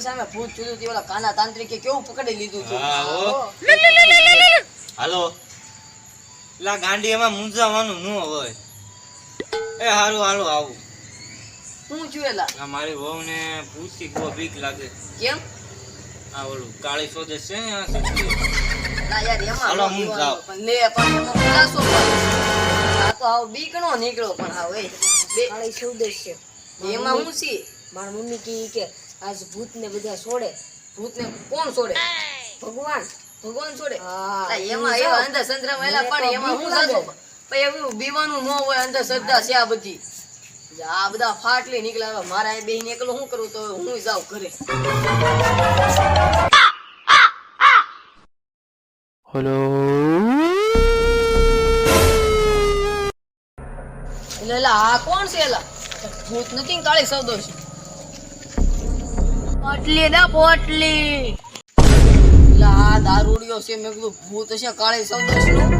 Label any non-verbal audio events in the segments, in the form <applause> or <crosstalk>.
ખબર છે ભૂત જુદું હતું ઓલા કાના તાંત્રિકે કેવું પકડી લીધું હતું હાલો. લા ગાંડી એમાં મૂંઝાવાનું નું હોય. એ હારું હારું આવું. હું જોયેલા આ મારી વહુને ભૂતથી બહુ બીક લાગે. કેમ? આ ઓલું કાળી સોદેશ છે ને આ ના યાર એમાં હાલો, હું પીવાનું. પણ લે પણ એમાં ખુલાસો આ તો આવો પણ એ. બે- કાળી છે. એમાં હું મારી મમ્મી કી કે આજ ભૂત ને બધા છોડે. ભૂતને કોણ છોડે? ભગવાન. ભગવાન છોડે. એવું એમાં એવા અંધશ્રદ્ધા વાળા મને પણ એમાં હું સાચો પણ એવું બીવાનું ન હોય અંધશ્રદ્ધા છે આ બધી. આ બધા ફાટલી નીકળ્યા મારા એ બેહીને એકલો શું કરું તો હું જાઉં ઘરે. એટલે એલા આ કોણ છે એલા? ભૂત નથી ને કાળી સૌદો છે. પોટલી ના પોટલી. આ દારૂડિયો છે, મેં કીધું ભૂત છે, કાળી સૌદો નું.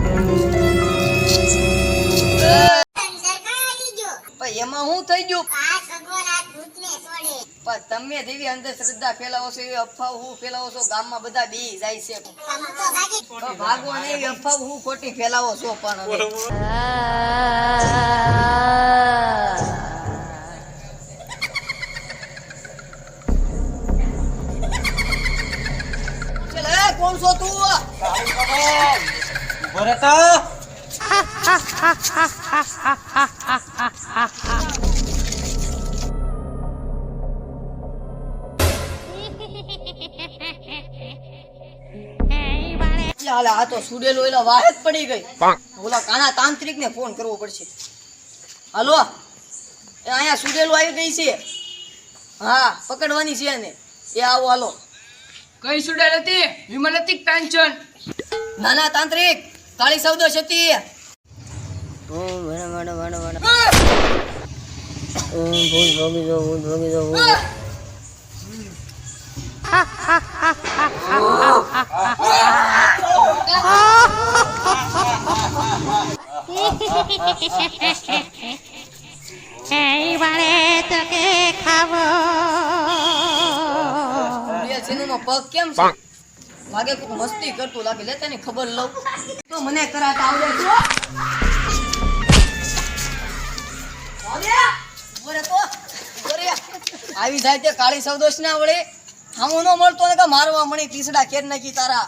એમાં હું થઈ ગયું? તમે જેવી અંધશ્રદ્ધા ફેલાવો છો, એવી અફવા હું ફેલાવો છો, ગામમાં બધા બી જાય છે. ભાગો નહીં એવી હું ખોટી ફેલાવો છો પણ કોણ છો તું? સુડેલો એલા વાહે પડી ગઈ. ઓલા કાના તાંત્રિક ને ફોન કરવો પડશે. હાલો અહીંયા સુડેલો આવી ગઈ છે. હા, પકડવાની છે ને એ આવો, હાલો. કઈ સુડેલ હતી? વિમલ હતી કે નાના તાંત્રિક કાળી સૌદો છતી ઓમ વણ વણ વણ ઓમ ભોગી ભોગી <laughs> પગ કેમ છે? લાગે કે મસ્તી કરતો લાગે. લે તને ખબર લઉં. તો મને કરાતા આવડે છો આવી જાય તે કાળી સૌદોષ ના આવડે હામો ન મળતો ને કે મારવા મણી પીસડા કેર નાખી તારા.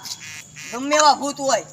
ગમે એવા ભૂત હોય.